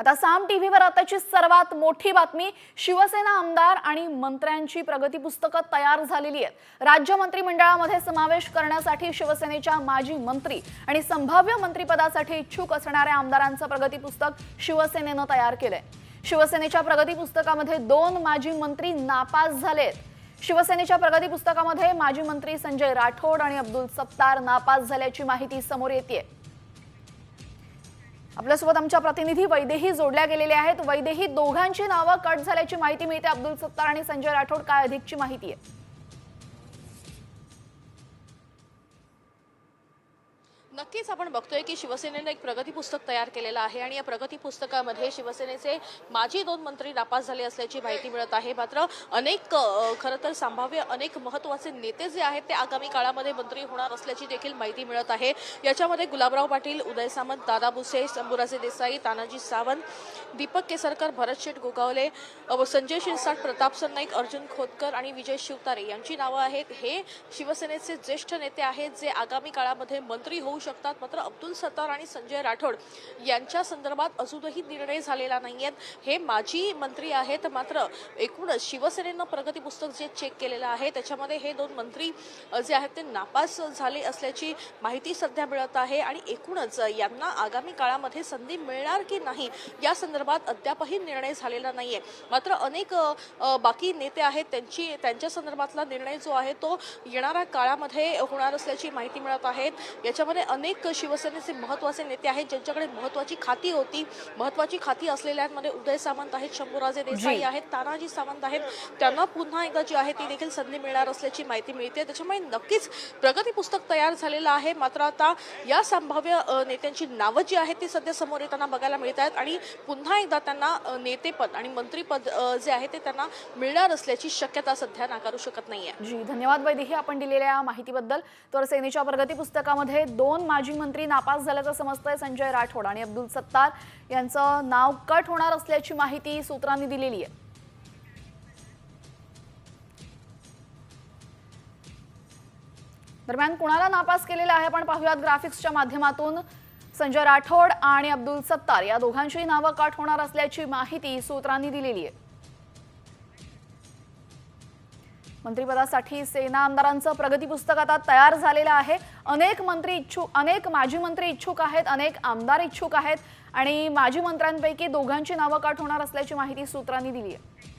आता साम टीव्हीवर आताची सर्वात मोठी बातमी शिवसेना आमदार आणि मंत्र्यांची प्रगती पुस्तकं तयार झालेली आहेत. राज्य मंत्रिमंडळामध्ये समावेश करण्यासाठी शिवसेनेच्या माजी मंत्री आणि संभाव्य मंत्रिपदासाठी इच्छुक असणाऱ्या आमदारांचं प्रगती पुस्तक शिवसेनेनं तयार केलंय. शिवसेनेच्या प्रगती पुस्तकामध्ये दोन माजी मंत्री नापास झालेत शिवसेनेच्या प्रगती पुस्तकामध्ये माजी मंत्री संजय राठोड आणि अब्दुल सत्तार नापास झाल्याची माहिती समोर येते आपल्यासोबत आमच्या प्रतिनिधी वैदेही जोडल्या गेलेल्या आहेत. वैदेही दोघांची नावं कट झाल्याची माहिती मिळते. अब्दुल सत्तार आणि संजय राठोड काय अधिकची माहिती आहे? नक्कीच आपण बघतोय की शिवसेनेनं एक प्रगती पुस्तक तयार केलेलं आहे आणि या प्रगती पुस्तकामध्ये शिवसेनेचे माजी दोन मंत्री नापास झाले असल्याची माहिती मिळत आहे. मात्र अनेक खरं तर संभाव्य अनेक महत्त्वाचे नेते जे आहेत ते आगामी काळामध्ये मंत्री होणार असल्याची देखील माहिती मिळत आहे. याच्यामध्ये गुलाबराव पाटील उदय सामंत दादा भुसे शंभूराजे देसाई तानाजी सावंत दीपक केसरकर भरत शेठ गोगावले संजय शिरसाट प्रताप सरनाईक अर्जुन खोतकर आणि विजय शिवतारे यांची नावं आहेत. हे शिवसेनेचे ज्येष्ठ नेते आहेत जे आगामी काळामध्ये मंत्री होऊ शकतात. मात्र अब्दुल सत्तार आणि संजय राठोड यांच्या संदर्भात अजूनही निर्णय झालेला नाही आहेत हे माजी मंत्री आहेत. मात्र एकूणच शिवसेनेनं प्रगती पुस्तक जे चेक केलेलं आहे त्याच्यामध्ये हे दोन मंत्री जे आहेत ते नापास झाले असल्याची माहिती सध्या मिळत आहे आणि एकूणच यांना आगामी काळामध्ये संधी मिळणार की नाही या संदर्भात अद्यापही निर्णय झालेला नाही आहे मात्र अनेक बाकी नेते आहेत त्यांची त्यांच्या संदर्भातला निर्णय जो आहे तो येणाऱ्या काळामध्ये होणार असल्याची माहिती मिळत आहे. याच्यामध्ये अनेक शिवसेनेचे महत्त्वाचे नेते आहेत ज्यांच्याकडे महत्वाची खाती होती. महत्वाची खाती असलेल्यांमध्ये उदय सामंत आहेत शंभूराजे देसाई. आहेत तानाजी सावंत आहेत. त्यांना पुन्हा एकदा जी आहे ती देखील संधी मिळणार असल्याची माहिती मिळते. त्याच्यामुळे नक्कीच प्रगती पुस्तक तयार झालेलं आहे. मात्र आता या संभाव्य नेत्यांची नावं जी आहेत ती सध्या समोर येताना बघायला मिळत आहेत. आणि पुन्हा एकदा त्यांना नेतेपद आणि मंत्रीपद जे आहे ते त्यांना मिळणार असल्याची शक्यता सध्या नाकारू शकत नाहीये. जी धन्यवाद वैदेही आपण दिलेल्या माहितीबद्दल. तर सेनेच्या प्रगती पुस्तकामध्ये दोन माजी मंत्री नापास झाल्याचं समजतंय संजय राठोड आणि अब्दुल सत्तार यांचं नाव कट होणार असल्याची माहिती सूत्रांनी दिलेली आहे. दरम्यान कुणाला नापास केलेला आहे आपण पाहूयात ग्राफिक्सच्या माध्यमातून. संजय राठोड आणि अब्दुल सत्तार या दोघांची नावं कट होणार असल्याची माहिती सूत्रांनी दिलेली आहे. मंत्रिपदासाठी सेना आमदारांचं प्रगती पुस्तक आता तयार झालेलं आहे. अनेक मंत्री इच्छुक अनेक माजी मंत्री इच्छुक आहेत अनेक आमदार इच्छुक आहेत आणि माजी मंत्र्यांपैकी दोघांची नावं काट होणार असल्याची माहिती सूत्रांनी दिली आहे.